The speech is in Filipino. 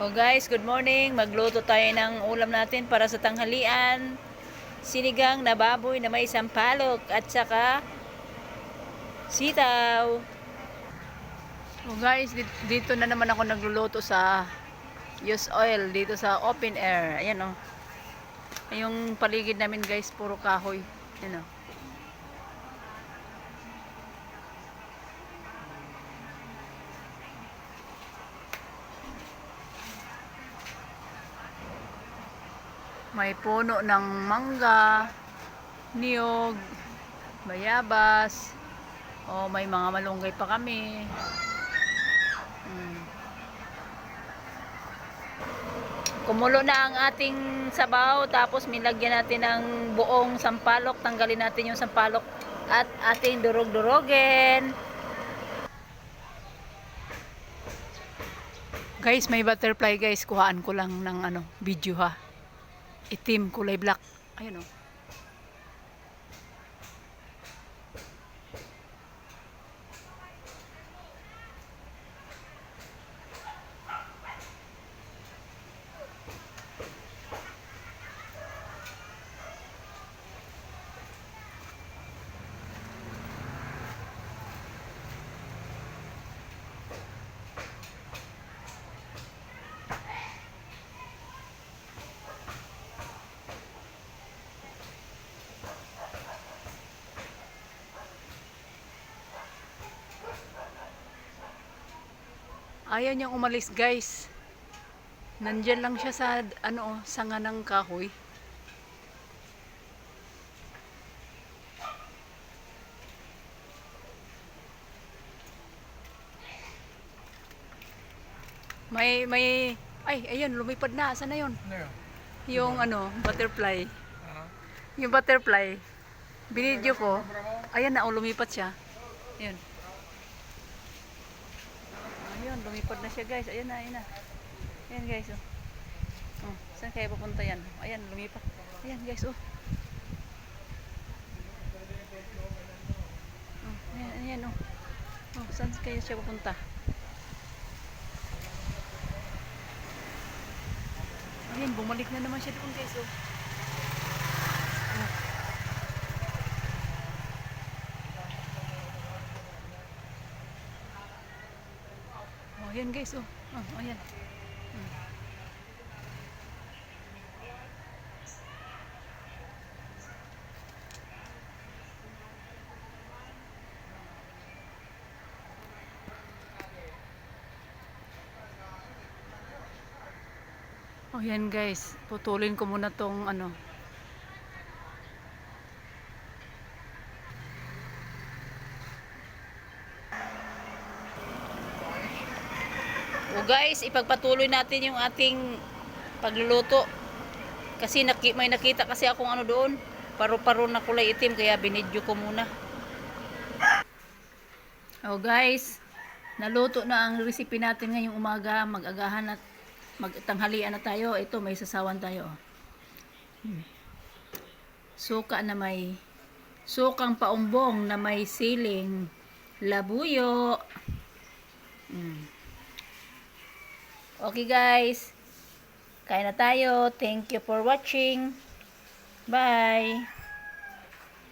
Oh guys, good morning. Magluto tayo ng ulam natin para sa tanghalian. Sinigang na baboy na may sampalok at saka sitaw. Oh guys, di- dito na naman ako nagluluto sa use oil dito sa open air. Ayan oh. Yung paligid namin guys, puro kahoy. Ayan oh. May puno ng mangga, niyog, bayabas, o may mga malunggay pa kami. Mm. Kumulo na ang ating sabaw, tapos nilagyan natin ng buong sampalok, tanggalin natin yung sampalok at ating durog-durogin. Guys, may butterfly guys, kuhaan ko lang ng ano, video ha itim, kulay black. Ayun oh. Ayaw niyang umalis, guys. Nandyan lang siya sa ano, sanga ng kahoy. May may ay, ayun, lumipad na. Saan na 'yon? Ano yun? Yung ano, butterfly. Ah. Yung butterfly. Binidyo ko. Mo? Ayan na, oh, lumipat siya. Ayun. Ayun, lumipad na siya guys. Ayan na, ayan na. Ayan guys, oh. Oh, saan kaya papunta yan? Ayan, lumipat. Ayan guys, oh. Oh, ayan, ayan, oh. Oh, saan kaya siya papunta? Ayan, bumalik na naman siya doon guys. Oh. Oh, ayan guys, oh. Oh, ayan. Hmm. Oh, yan guys. Putulin ko muna tong ano. Guys, ipagpatuloy natin yung ating pagluluto. Kasi naki, may nakita kasi akong ano doon. Paro-paro na kulay itim kaya binidyo ko muna. O guys, naluto na ang recipe natin ngayong umaga. Mag-agahan at magtanghalian na tayo. Ito may sasawan tayo. Hmm. Suka na may sukang paumbong na may siling labuyo. Hmm. Okay guys. Kain na tayo. Thank you for watching. Bye.